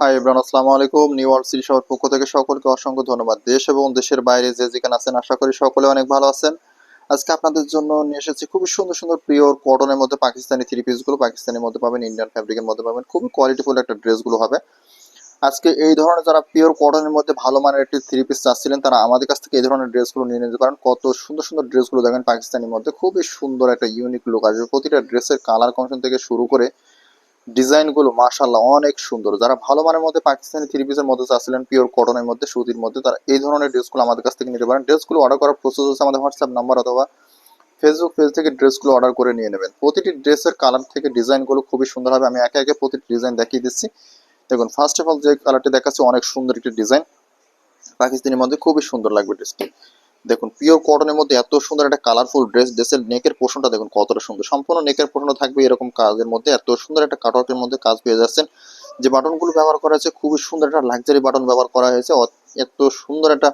High Ibran আসসালামু আলাইকুম new world city শহর পক্ষ থেকে সকলকে অসংখ্য ধন্যবাদ। দেশ এবং দেশের বাইরে যে যেখানে আছেন, আশা করি সকলে অনেক ভালো আছেন। আজকে আপনাদের জন্য নিয়ে এসেছি খুবই সুন্দর সুন্দর পিওর কটনের মধ্যে পাকিস্তানি থ্রি পিসগুলো পাকিস্তানের মধ্যে পাবেন ইন্ডিয়ান ফ্যাব্রিকের মধ্যে পাবেন। খুবই কোয়ালিটিফুল একটা ড্রেসগুলো হবে। আজকে এই ধরনের যারা পিওর কটনের মধ্যে ভালো মানের একটি থ্রি পিস চাচ্ছিলেন, তারা আমাদের কাছ থেকে এই ধরনের ড্রেসগুলো নিয়ে নিতে পারেন। কত সুন্দর সুন্দর ড্রেসগুলো দেখেন পাকিস্তানের মধ্যে। খুবই সুন্দর একটা ইউনিক লুক আসবে। প্রতিটা ড্রেসের কালার কমিশন থেকে শুরু করে ডিজাইনগুলো মাশাল্লাহ অনেক সুন্দর। যারা ভালো মানের মধ্যে পাকিস্তানি থ্রি পিসের মধ্যে চাচ্ছিলেন পিওর কটনের মধ্যে, সুতির মধ্যে, তারা এই ধরনের ড্রেসগুলো আমাদের কাছ থেকে নিতে পারেন। ড্রেসগুলো অর্ডার করার প্রসেস হচ্ছে আমাদের হোয়াটসঅ্যাপ নাম্বার অথবা ফেসবুক পেজ থেকে ড্রেসগুলো অর্ডার করে নিয়ে নেবেন। প্রতিটি ড্রেসের কালার থেকে ডিজাইনগুলো খুবই সুন্দর হবে। আমি একে একে প্রতিটি ডিজাইন দেখিয়ে দিচ্ছি। দেখুন ফার্স্ট অফ অল যে কালারটি দেখাচ্ছে, অনেক সুন্দর একটি ডিজাইন পাকিস্তানের মধ্যে খুবই সুন্দর লাগবে ড্রেসটি দেখুন পিওর কটনের মধ্যে এত সুন্দর একটা কালারফুল ড্রেস ড্রেসের নেকের পোষণটা দেখুন কতটা সুন্দর। সম্পূর্ণ নেকের পোষণ থাকবে এরকম কাজের মধ্যে। এত সুন্দর একটা কাটওয়ার্কের মধ্যে কাজ পেয়ে যাচ্ছেন। যে বাটনগুলো ব্যবহার করা হয়েছে, খুবই সুন্দর একটা লাক্সারি বাটন ব্যবহার করা হয়েছে। এত সুন্দর একটা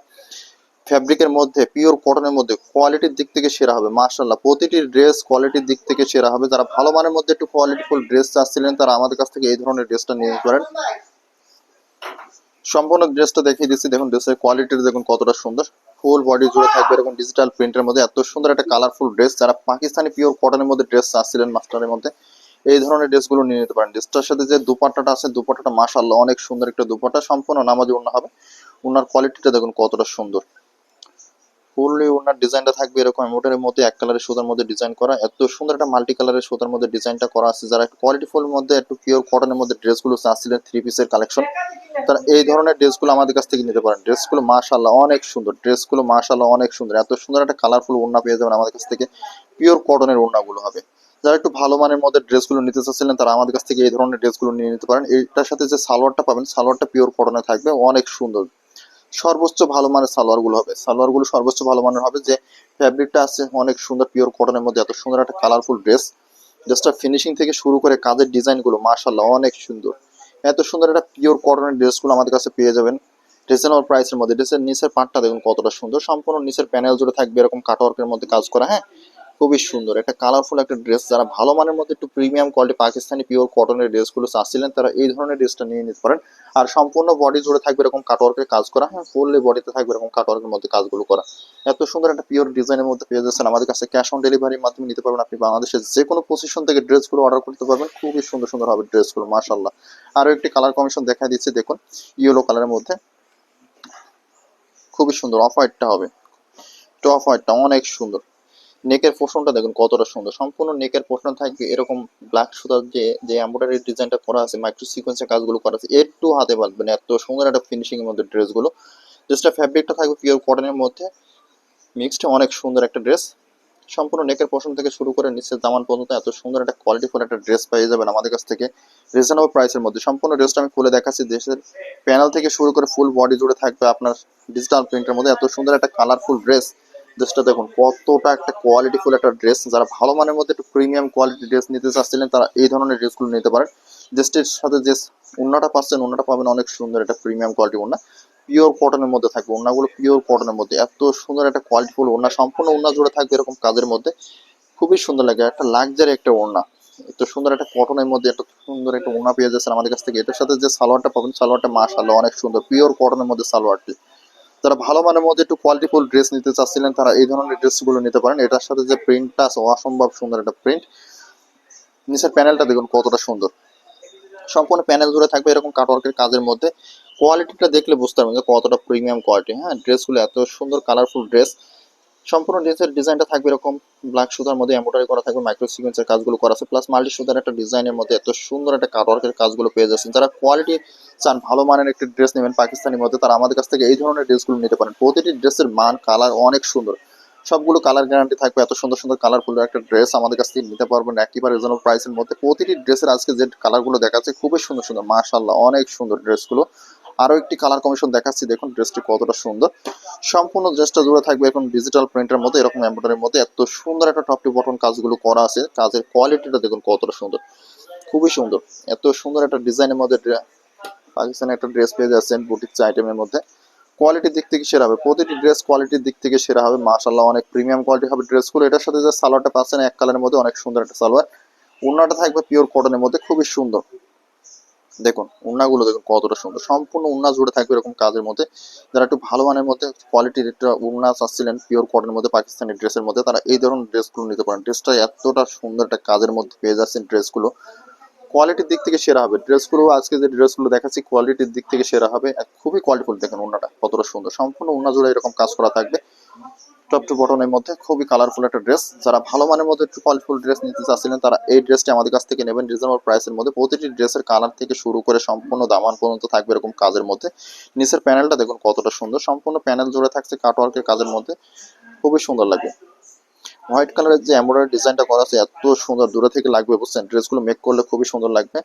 ফ্যাব্রিকের মধ্যে পিওর কটনের মধ্যে কোয়ালিটির দিক থেকে সেরা হবে। মার্শাল্লাহ প্রতিটি ড্রেস কোয়ালিটির দিক থেকে সেরা হবে। যারা ভালো মানের মধ্যে একটু কোয়ালিটিফুল ড্রেস চাচ্ছিলেন, তারা আমাদের কাছ থেকে এই ধরনের ড্রেসটা নিয়ে পারেন। সম্পূর্ণ ড্রেসটা দেখিয়ে দিচ্ছি। দেখুন ড্রেসের কোয়ালিটির দেখুন কতটা সুন্দর। ফুল বডি জুড়ে থাকবে, এরকম ডিজিটাল প্রিন্টের মধ্যে। এত সুন্দর একটা কালারফুল ড্রেস যারা পাকিস্তানি পিওর কটনের মধ্যে ড্রেস চাচ্ছিলেন মাস্টারের মধ্যে, এই ধরনের ড্রেসগুলো নিয়ে নিতে পারেন। ড্রেসটার সাথে যে দুপাট্টাটা আছে, দুপাট্টাটা মাসাল্লাহ অনেক সুন্দর একটা দুপাট্টা, সম্পূর্ণ নামাজি অন্য হবে। ওনার কোয়ালিটিটা দেখুন কতটা সুন্দর। ফুললি ওনার ডিজাইনটা থাকবে এরকম। এমোটের মধ্যে এক কালারের সুতার মধ্যে ডিজাইন করা। এত সুন্দর একটা মাল্টি কালারের সুতার মধ্যে ডিজাইনটা করা আছে। যারা একটু কোয়ালিটিফুল মধ্যে, একটু পিওর কটনের মধ্যে ড্রেসগুলো চাচ্ছিলেন থ্রি পিসের কালেকশন তারা এই ধরনের ড্রেসগুলো আমাদের কাছ থেকে নিতে পারেন। ড্রেসগুলো মাশাল্লাহ অনেক সুন্দর। ড্রেসগুলো মাশাল্লাহ অনেক সুন্দর। এত সুন্দর একটা কালারফুল ওড়না পেয়ে যাবেন আমাদের কাছ থেকে। পিওর কটনের ওড়নাগুলো হবে। যারা একটু ভালো মানের মধ্যে ড্রেসগুলো নিতে চাচ্ছিলেন, তারা আমাদের কাছ থেকে এই ধরনের ড্রেসগুলো নিয়ে নিতে পারেন। এইটার সাথে যে সালোয়ারটা পাবেন, সালোয়ারটা পিওর কটনে থাকবে। অনেক সুন্দর। সর্বোচ্চ ভালো মানের সালোয়ারগুলো হবে। সালোয়ারগুলো সর্বোচ্চ ভালো মানের হবে যে ফ্যাব্রিকটা আছে, অনেক সুন্দর পিওর কটনের মধ্যে, এত সুন্দর একটা কালারফুল ড্রেস ড্রেসটা ফিনিশিং থেকে শুরু করে কাজের ডিজাইনগুলো মার্শাল্লাহ অনেক সুন্দর। এত সুন্দর একটা পিওর কটনের ড্রেসগুলো আমাদের কাছে পেয়ে যাবেন। রিজনেবল প্রাইসের মধ্যে। ড্রেসের নিচের পাটটা দেখুন কতটা সুন্দর। সম্পূর্ণ নিচের প্যানেল জুড়ে থাকবে এরকম কাটওয়ার্কের মধ্যে কাজ করা হ্যাঁ? খুবই সুন্দর। একটা কালারফুল একটা ড্রেস যারা ভালো মানের মধ্যে একটু প্রিমিয়াম কোয়ালিটি পাকিস্তানি পিওর কটনের ড্রেসগুলো চাচ্ছিলেন, তারা এই ধরনের ড্রেসটা নিয়ে নিতে পারেন। আর সম্পূর্ণ বডি জুড়ে থাকবে এরকম কাটওয়ার্কের কাজ করা হ্যাঁ ফুললি বডিতে থাকবে এরকম কাটওয়ার্কের মধ্যে কাজগুলো করা। এত সুন্দর একটা পিওর ডিজাইনের মধ্যে পেয়ে যাচ্ছেন। আমাদের কাছে ক্যাশ অন ডেলিভারির মাধ্যমে নিতে পারবেন। আপনি বাংলাদেশের যে কোনো পজিশন থেকে ড্রেসগুলো অর্ডার করতে পারবেন। খুবই সুন্দর সুন্দর হবে ড্রেসগুলো মাশাল্লাহ আরও একটি কালার কমিশন দেখা দিচ্ছে, দেখুন ইয়েলো কালারের মধ্যে। খুবই সুন্দর অফ হোয়াইটটা হবে। অফ হোয়াইটটা অনেক সুন্দর। নেকের পোর্শনটা দেখুন কতটা সুন্দর। সম্পূর্ণ নেকের পোর্শন থাকবে এরকম ব্ল্যাক সুতার যে যে এমব্রয়ডারি ডিজাইনটা করা আছে মাইক্রো সিকোয়েন্সের কাজগুলো করা আছে একটু হাতে পারবেন এত সুন্দর একটা ফিনিশিং এর মধ্যে ড্রেসগুলো ড্রেসটা ফ্যাব্রিকটা থাকবে পিওর কটনের মধ্যে মিক্সড অনেক সুন্দর একটা ড্রেস সম্পূর্ণ নেকের পোর্শন থেকে শুরু করে নিচের জামান পর্যন্ত এত সুন্দর একটা কোয়ালিটিফুল একটা ড্রেস পেয়ে যাবেন আমাদের কাছ থেকে রিজনেবল প্রাইসের মধ্যে। সম্পূর্ণ ড্রেসটা আমি খুলে দেখাচ্ছি, দেশের প্যানেল থেকে শুরু করে ফুল বডি জুড়ে থাকবে আপনার ডিজিটাল প্রিন্টের মধ্যে। এত সুন্দর একটা কালারফুল ড্রেস ড্রেসটা দেখুন, কতটা একটা কোয়ালিটিফুল একটা ড্রেস যারা ভালো মানের মধ্যে একটু প্রিমিয়াম কোয়ালিটি ড্রেস নিতে চাচ্ছিলেন, তারা এই ধরনের ড্রেসগুলো নিতে পারেন। ড্রেসটির সাথে যে উন্নাটা পাচ্ছেন উন্নাটা পাবেন অনেক সুন্দর একটা প্রিমিয়াম কোয়ালিটি উন্না পিওর কটনের মধ্যে থাকবে ওড়নাগুলো পিওর কটনের মধ্যে। এত সুন্দর একটা কোয়ালিটিফুল ওড়না সম্পূর্ণ ওড়না জুড়ে থাকবে এরকম কাজের মধ্যে। খুবই সুন্দর লাগে, একটা লাক্সারি একটা ওড়না এত সুন্দর একটা কটনের মধ্যে, এত সুন্দর একটা ওড়না পেয়ে যাচ্ছেন আমাদের কাছ থেকে। এটার সাথে যে সালোয়ারটা পাবেন, সালোয়ারটা মাশাআল্লাহ অনেক সুন্দর পিওর কটনের মধ্যে সালোয়ারটি। যারা ভালো মানের মধ্যে একটু কোয়ালিটিফুল ড্রেস নিতে চাচ্ছিলেন, তারা এই ধরনের ড্রেসগুলো নিতে পারেন। এটার সাথে যে প্রিন্টটা আছে, অসম্ভব সুন্দর একটা প্রিন্ট নিচের প্যানেলটা দেখুন কতটা সুন্দর। সম্পূর্ণ প্যানেল জুড়ে থাকবে এরকম কাটওয়ার্কের কাজের মধ্যে। কোয়ালিটিটা দেখলে বুঝতে পারবেন যে কতটা প্রিমিয়াম কোয়ালিটি হ্যাঁ ড্রেসগুলো এত সুন্দর কালারফুল ড্রেস সম্পূর্ণ ড্রেসের ডিজাইনটা থাকবে এরকম ব্ল্যাক সুতার মধ্যে এমব্রয়ডারি করা থাকবে মাইক্রো সিকোয়েন্সের কাজগুলো করা আছে প্লাস মাল্টি সুতার একটা ডিজাইনের মধ্যে এত সুন্দর একটা কাটওয়ার্কের কাজগুলো পেয়ে যাচ্ছেন। যারা কোয়ালিটি চান, ভালো মানের একটি ড্রেস নেবেন পাকিস্তানি মধ্যে, তারা আমাদের কাছ থেকে এই ধরনের ড্রেসগুলো নিতে পারেন। প্রতিটি ড্রেসের মান কালার অনেক সুন্দর। সবগুলো কালার গ্যারান্টি থাকবে, এত সুন্দর সুন্দর কালারফুল একটা ড্রেস আমাদের কাছ থেকে নিতে পারবেন একেবারে রিজনেবল প্রাইসের মধ্যে। প্রতিটি ড্রেসের আজকে যে কালারগুলো দেখাচ্ছে, খুবই সুন্দর সুন্দর মাশাল্লাহ অনেক সুন্দর ড্রেসগুলো আরও একটি কালার কমিশন দেখাচ্ছি, দেখুন ড্রেসটি কতটা সুন্দর। সম্পূর্ণ ড্রেসটা জুড়ে থাকবে এখন ডিজিটাল প্রিন্টের মধ্যে, এরকম এমব্রয়ডারির মধ্যে। এত সুন্দর একটা টপ টু বটন কাজগুলো করা আছে, কাজের কোয়ালিটিটা দেখুন কতটা সুন্দর। খুবই সুন্দর। এত সুন্দর একটা ডিজাইনের মধ্যে পাকিস্তানের একটা ড্রেস পেয়ে যাচ্ছেন বুটিক্স আইটেমের মধ্যে। কোয়ালিটির দিক থেকে সেরা হবে। প্রতিটি ড্রেস কোয়ালিটির দিক থেকে সেরা হবে। মাশাল্লাহ অনেক প্রিমিয়াম কোয়ালিটি হবে ড্রেসগুলো এটার সাথে যে সালোয়ারটা পাচ্ছেন, এক কালারের মধ্যে অনেক সুন্দর একটা সালোয়ার। ওড়নাটা থাকবে পিওর কটনের মধ্যে, খুবই সুন্দর। দেখুন, উন্নাগুলো দেখুন কতটা সুন্দর। সম্পূর্ণ উন্না জুড়ে থাকবে এরকম কাজের মধ্যে। যারা একটু ভালো মানের মধ্যে কোয়ালিটির একটা উন্না চাচ্ছিলেন পিওর কটনের মধ্যে, পাকিস্তানি ড্রেসের মধ্যে, তারা এই ধরনের ড্রেসগুলো নিতে পারেন। ড্রেসটা এতটা সুন্দর একটা কাজের মধ্যে পেয়ে যাচ্ছেন ড্রেসগুলো কোয়ালিটির দিক থেকে সেরা হবে। ড্রেসগুলো আজকে যে ড্রেসগুলো দেখাচ্ছি কোয়ালিটির দিক থেকে সেরা হবে। খুবই কোয়ালিটিফুল দেখেন উন্নাটা, কতটা সুন্দর। সম্পূর্ণ উন্না জুড়ে এরকম কাজ করা থাকবে। টপ টু বটনের মধ্যে খুবই কালারফুল একটা ড্রেস যারা ভালো মানের মধ্যে একটু কোয়ালিটিফুল ড্রেস নিতে চাচ্ছিলেন, তারা এই ড্রেসটি আমাদের কাছ থেকে নেবেন। রিজনেবল প্রাইসের মধ্যে প্রতিটি ড্রেসের কালার থেকে শুরু করে সম্পূর্ণ দামান পর্যন্ত থাকবে এরকম কাজের মধ্যে। নিচের প্যানেলটা দেখুন কতটা সুন্দর। সম্পূর্ণ প্যানেল জুড়ে থাকছে কাটওয়ার্কের কাজের মধ্যে। খুবই সুন্দর লাগবে। হোয়াইট কালারের যে এমব্রয়ডারি ডিজাইনটা করা আছে, এত সুন্দর। দূরে থেকে লাগবে, বুঝছেন? ড্রেসগুলো মেক করলে খুবই সুন্দর লাগবে।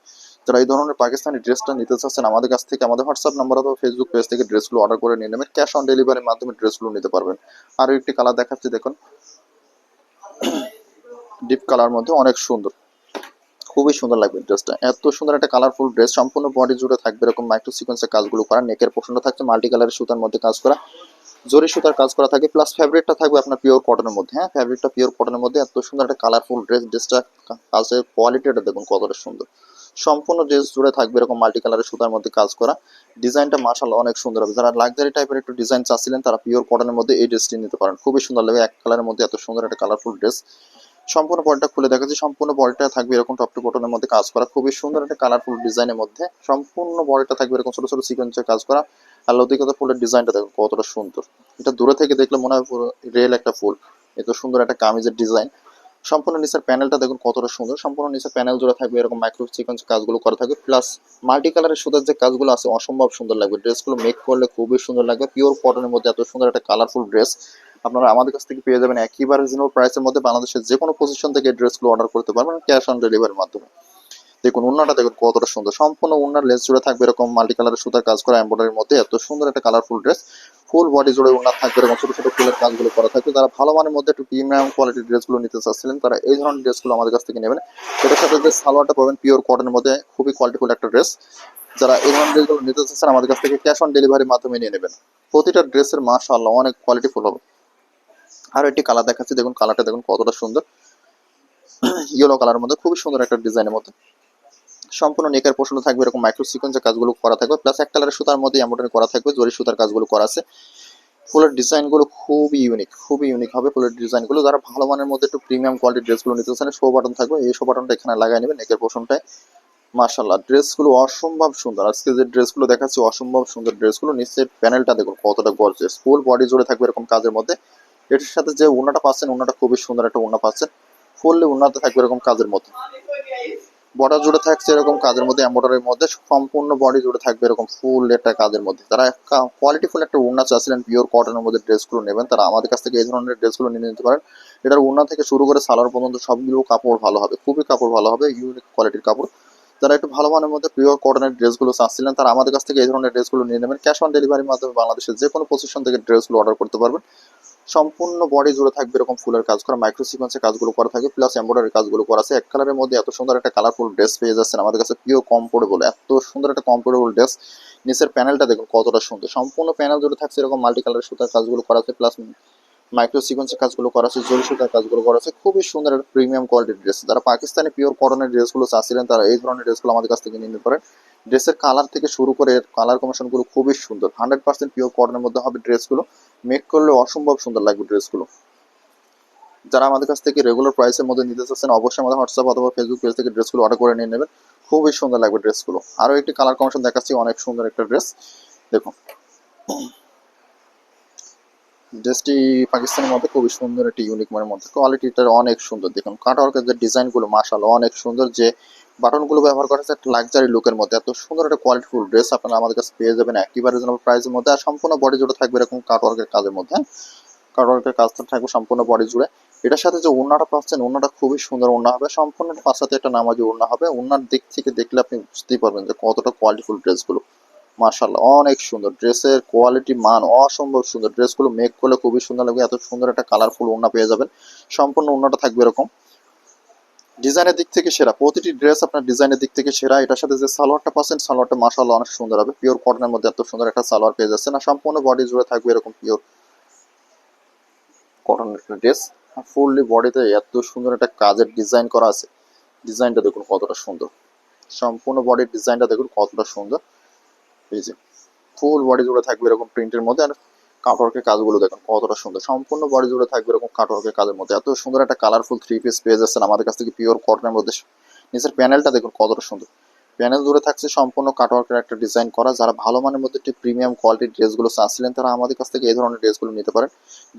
যারা এই ধরনের পাকিস্তানি ড্রেসটা নিতে চাচ্ছেন, আমাদের কাছ থেকে, আমাদের হোয়াটসঅ্যাপ নাম্বার অথবা ফেসবুক পেজ থেকে ড্রেসগুলো অর্ডার করে নিয়ে নেবেন। ক্যাশ অন ডেলিভারির মাধ্যমে ড্রেসগুলো নিতে পারবেন। আরও একটি কালার দেখাচ্ছি, দেখুন। ডিপ কালার মধ্যে অনেক সুন্দর। খুবই সুন্দর লাগবে ড্রেসটা। এত সুন্দর একটা কালারফুল ড্রেস। সম্পূর্ণ বডি জুড়ে থাকবে এরকম মাইক্রো সিকোয়েন্সের কাজগুলো করা। নেকের পোর্শনটা থাকছে মাল্টি কালারের সুতার মধ্যে কাজ করা। জরি সুতার কাজ করা থাকে প্লাস ফ্যাব্রিকটা থাকবে আপনার পিওর কটনের মধ্যে হ্যাঁ? ফ্যাব্রিকটা পিওর কটনের মধ্যে, এত সুন্দর একটা কালারফুল ড্রেস ড্রেসটা কাজের কোয়ালিটিটা দেখুন কতটা সুন্দর। সম্পূর্ণ ড্রেস জুড়ে থাকবে এরকম মাল্টি কালারের সুতার মধ্যে কাজ করা। ডিজাইনটা মার্শাল অনেক সুন্দর হবে। যারা লাক্সারি টাইপের একটু ডিজাইন চাচ্ছিলেন, তারা পিওর কটনের মধ্যে এই ড্রেসটি নিতে পারেন। খুবই সুন্দর লাগবে, এক কালারের মধ্যে এত সুন্দর একটা কালারফুল ড্রেস সম্পূর্ণ বডিটা খুলে দেখাচ্ছি, সম্পূর্ণ বডিটা থাকবে এরকম টপ টু বটনের মধ্যে কাজ করা। খুবই সুন্দর একটা কালারফুল ডিজাইনের মধ্যে সম্পূর্ণ বডিটা থাকবে এরকম ছোট ছোট সিকোয়েন্সের কাজ করা। আর লতিকতা ফুলের ডিজাইনটা দেখুন কতটা সুন্দর। এটা দূরে থেকে দেখলে মনে হয় পুরো রিয়েল একটা ফুল। এত সুন্দর একটা কামিজের ডিজাইন। সম্পূর্ণ নিচের প্যানেলটা দেখুন কতটা সুন্দর। সম্পূর্ণ নিচের প্যানেল জুড়ে থাকবে এরকম মাইক্রো সিকোয়েন্স কাজগুলো করা থাকবে। প্লাস মাল্টি কালারের সুতার যে কাজগুলো আছে, অসম্ভব সুন্দর লাগবে। ড্রেসগুলো মেক করলে খুবই সুন্দর লাগবে। পিওর কটনের মধ্যে এত সুন্দর একটা কালারফুল ড্রেস আপনারা আমাদের কাছ থেকে পেয়ে যাবেন একেবারে রিজনেবল প্রাইসের মধ্যে বাংলাদেশের যে কোনো পজিশন থেকে ড্রেসগুলো অর্ডার করতে পারবেন ক্যাশ অন ডেলিভারির মাধ্যমে। দেখুন, উন্নাটা দেখুন কতটা সুন্দর। সম্পূর্ণ উন্নার লেস জুড়ে থাকবে এরকম মাল্টি কালারের সুতার কাজ করা এম্বয়ডারির মধ্যে। এত সুন্দর একটা কালারফুল ড্রেস ফুল বডি জুড়ে উন্নার থাকবে এরকম ছোট ছোট ফুলের কাজগুলো করা থাকবে। যারা ভালো মানের মধ্যে একটু প্রিমিয়াম কোয়ালিটির ড্রেসগুলো নিতে চাচ্ছিলেন, তারা এই ধরনের ড্রেসগুলো আমাদের কাছ থেকে নেবেন। এটার সাথে যে সালোয়ারটা পাবেন পিওর কটনের মধ্যে, খুবই কোয়ালিটিফুল একটা ড্রেস যারা এই ধরনের ড্রেসগুলো নিতে চাচ্ছেন, আমাদের কাছ থেকে ক্যাশ অন ডেলিভারির মাধ্যমে নিয়ে নেবেন। প্রতিটা ড্রেসের মাশাআল্লাহ অনেক কোয়ালিটিফুল হবে। আর একটি কালার দেখাচ্ছি, দেখুন কালারটা দেখুন কতটা সুন্দর। ইয়েলো কালারের মধ্যে খুবই সুন্দর একটা ডিজাইনের মধ্যে। সম্পূর্ণ নেকের পোষণ থাকবে, এরকম মাইক্রো সিকোয়েন্সের কাজগুলো করা থাকবে প্লাস এক কালারের সুতার মধ্যে এমব্রয়ডারি করা থাকবে, জরি সুতার কাজগুলো করা আছে। ফুলের ডিজাইনগুলো খুবই ইউনিক খুবই ইউনিক হবে ফুলের ডিজাইনগুলো। যারা ভালো মানের মধ্যে একটু প্রিমিয়াম কোয়ালিটির ড্রেসগুলো নিতে চান শো বাটন থাকবে, এই শো বাটনটা এখানে লাগাই নেবেন, নেকের পোষণটায়। মার্শাল্লাহ ড্রেসগুলো অসম্ভব সুন্দর। আজকে যে ড্রেসগুলো দেখাচ্ছি, অসম্ভব সুন্দর ড্রেসগুলো নিচের প্যানেলটা দেখুন, কতটা গর্জিয়াস ফুল বডি জুড়ে থাকবে এরকম কাজের মধ্যে। এটার সাথে যে ওনাটা পাচ্ছেন ওনাটা খুবই সুন্দর একটা ওনা পাচ্ছেন। ফুললি ওনাতে থাকবে এরকম কাজের মধ্যে। বর্ডার জুড়ে থাকছে এরকম কাজের মধ্যে এম্বয়ডারির মধ্যে, সম্পূর্ণ বডি জুড়ে থাকবে এরকম ফুল একটা কাজের মধ্যে। তারা কোয়ালিটি ফুল একটা উন্না চাচ্ছিলেন পিওর কটনের মধ্যে ড্রেসগুলো নেবেন, তারা আমাদের কাছ থেকে এই ধরনের ড্রেসগুলো নিয়ে নিতে পারেন। এটার উন্না থেকে শুরু করে সালোয়ার পর্যন্ত সবগুলো কাপড় ভালো হবে, খুবই কাপড় ভালো হবে ইউনিক কোয়ালিটির কাপড়। যারা একটু ভালো মানের মধ্যে পিওর কটনের ড্রেসগুলো চাচ্ছিলেন, তারা আমাদের কাছ থেকে এই ধরনের ড্রেসগুলো নিয়ে নেবেন। ক্যাশ অন ডেলিভারির মাধ্যমে বাংলাদেশের যে কোনো পজিশন থেকে ড্রেসগুলো অর্ডার করতে পারবেন। সম্পূর্ণ বডি জুড়ে থাকবে এরকম ফুলের কাজ করা মাইক্রো সিকোয়েন্সের কাজগুলো করা থাকে প্লাস এমব্রয়ডারি কাজগুলো করা আছে। এক কালারের মধ্যে এত সুন্দর একটা কালারফুল ড্রেস পেয়ে যাচ্ছেন আমাদের কাছে পিও কমফোর্টেবল এত সুন্দর একটা কমফোর্টেবল ড্রেস নিচের প্যানেলটা দেখুন কতটা সুন্দর। সম্পূর্ণ প্যানেল জুড়ে থাকছে এরকম মাল্টি কালারের সুতার কাজগুলো করা আছে প্লাস মাইক্রো সিকোয়েন্সের কাজগুলো করা আছে জরি সুতার কাজগুলো করা আছে, খুবই সুন্দর একটা প্রিমিয়াম কোয়ালিটির ড্রেস যারা পাকিস্তানি পিওর কটনের ড্রেসগুলো চাচ্ছিলেন, তারা এই ধরনের ড্রেসগুলো আমাদের কাছ থেকে নিতে পারেন। ড্রেসের কালার থেকে শুরু করে কালার কমিশনগুলো খুবই সুন্দর। হান্ড্রেড পার্সেন্ট পিওর কটনের মধ্যে হবে ড্রেসগুলো মেক করলে অসম্ভব সুন্দর লাগবে ড্রেসগুলো যারা আমাদের কাছ থেকে রেগুলার প্রাইসের মধ্যে নিতে চাচ্ছেন, অবশ্যই আমাদের হোয়াটসঅ্যাপ অথবা ফেসবুক পেজ থেকে ড্রেসগুলো অর্ডার করে নিয়ে নেবেন। খুবই সুন্দর লাগবে ড্রেসগুলো আরও একটি কালার কমিশন দেখাচ্ছি, অনেক সুন্দর একটা ড্রেস দেখুন। ড্রেসটি পাকিস্তানের মধ্যে খুবই সুন্দর একটি ইউনিক মানের মধ্যে কোয়ালিটিটা অনেক সুন্দর। দেখুন কাটওয়ার্কের যে ডিজাইনগুলো মাশাল অনেক সুন্দর যে বাটনগুলো ব্যবহার করা হয়েছে, একটা লাক্সারি লুকের মধ্যে। এত সুন্দর একটা কোয়ালিটিফুল ড্রেস আপনারা আমাদের কাছে পেয়ে যাবেন একেবারে রিজনেবল প্রাইসের মধ্যে। আর সম্পূর্ণ বডি জুড়ে থাকবে এরকম কাটওয়ার্কের কাজের মধ্যে কাটওয়ার্কের কাজটা থাকবে সম্পূর্ণ বডি জুড়ে। এটার সাথে যে ওড়নাটা পাচ্ছেন, ওড়নাটা খুবই সুন্দর ওড়না হবে। সম্পূর্ণ পাশাতে একটা নামাজি ওড়না হবে। ওড়নার দিক থেকে দেখলে আপনি বুঝতেই পারবেন যে কতটা কোয়ালিটিফুল ড্রেসগুলো মাশাল্লাহ অনেক সুন্দর। ড্রেসের কোয়ালিটি, মান, অসম্ভব সুন্দর। ড্রেসগুলো মেক করলে খুবই সুন্দর লাগবে। এত সুন্দর একটা কালারফুল ওড়না পেয়ে যাবেন। সম্পূর্ণ ওড়নাটা থাকবে এরকম। ডিজাইনের দিক থেকে সেরা। প্রতিটি ড্রেস আপনার ডিজাইনের দিক থেকে সেরা। এটার সাথে যে সালোয়ারটা পাচ্ছেন, সালোয়ারটা মাশাল্লাহ অনেক সুন্দর হবে। পিওর কটনের মধ্যে এত সুন্দর একটা সালোয়ার পেয়ে যাচ্ছে না সম্পূর্ণ বডি জুড়ে থাকবে এরকম পিওর কটনের একটা ড্রেস ফুললি বডিতে এত সুন্দর একটা কাজের ডিজাইন করা আছে। ডিজাইনটা দেখুন কতটা সুন্দর। সম্পূর্ণ বডির ডিজাইনটা দেখুন কতটা সুন্দর। এই ফুল বডি জুড়ে থাকবে এরকম প্রিন্টের মধ্যে আর কাটওয়ার্কের কাজগুলো দেখুন, কতটা সুন্দর। সম্পূর্ণ বডি জুড়ে থাকবে এরকম কাটওয়ার্কের কাজের মধ্যে। এত সুন্দর একটা কালারফুল থ্রি পিস পেয়ে যাচ্ছেন আমাদের কাছ থেকে পিওর কটনের মধ্যে। নিচের প্যানেলটা দেখুন, কতটা সুন্দর। প্যানেল জুড়ে থাকছে সম্পূর্ণ কাটওয়ার্কের একটা ডিজাইন করা। যারা ভালো মানের মধ্যে একটি প্রিমিয়াম কোয়ালিটির ড্রেসগুলো চাচ্ছিলেন, তারা আমাদের কাছ থেকে এই ধরনের ড্রেসগুলো নিতে পারেন।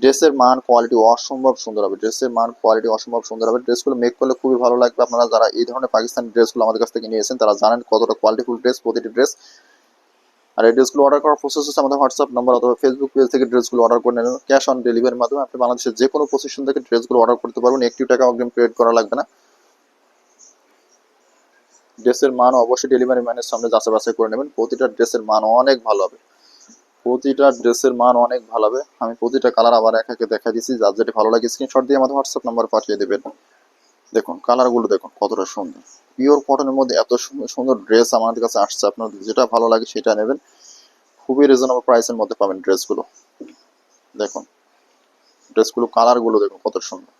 ড্রেসের মান কোয়ালিটি অসম্ভব সুন্দর হবে। ড্রেসের মান কোয়ালিটি অসম্ভব সুন্দর হবে। ড্রেসগুলো মেক করলে খুবই ভালো লাগবে। আপনারা যারা এই ধরনের পাকিস্তানি ড্রেসগুলো আমাদের কাছ থেকে নিয়েছেন, তারা জানেন কতটা কোয়ালিটিফুল ড্রেস প্রতিটি ড্রেস আর এই ড্রেসগুলো অর্ডার করার প্রসেস হচ্ছে আমাদের হোয়াটসঅ্যাপ নাম্বার অথবা ফেসবুক পেজ থেকে ড্রেসগুলো অর্ডার করে নেবেন। ক্যাশ অন ডেলিভারির মাধ্যমে আপনি বাংলাদেশের যে কোনো পজিশন থেকে ড্রেসগুলো অর্ডার করতে পারবেন। একটি টাকা অগ্রিম পেড করা লাগবে না। ড্রেসের মান অবশ্যই ডেলিভারি ম্যানের সামনে যাচাই বাছাই করে নেবেন। প্রতিটা ড্রেসের মান অনেক ভালো হবে। প্রতিটা ড্রেসের মান অনেক ভালো হবে। আমি প্রতিটা কালার আবার এক একে দেখা দিচ্ছি। যার যেটা ভালো লাগে স্ক্রিনশট দিয়ে আমাদের হোয়াটসঅ্যাপ নাম্বার পাঠিয়ে দেবেন। দেখুন কালারগুলো দেখুন, কতটা সুন্দর। পিওর কটনের মধ্যে এত সুন্দর ড্রেস আমাদের কাছে আসছে। আপনাদের যেটা ভালো লাগে সেটা নেবেন। খুবই রিজনেবল প্রাইসের মধ্যে পাবেন ড্রেসগুলো দেখুন ড্রেসগুলো কালারগুলো দেখুন, কত সুন্দর।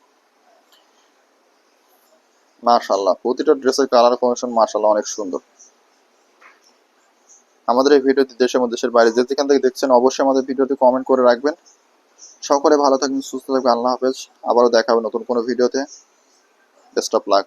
মাশাল্লাহ প্রতিটা ড্রেসের কালার কম্বিনেশন মাশাল্লাহ অনেক সুন্দর। আমাদের এই ভিডিওটি দেশের মধ্যে, দেশের বাইরে যেখান থেকে দেখছেন, অবশ্যই আমাদের ভিডিওতে কমেন্ট করে রাখবেন। সকলে ভালো থাকবেন, সুস্থ থাকবেন, আল্লাহ হাফেজ। আবারও দেখা হবে নতুন কোনো ভিডিওতে। Best of luck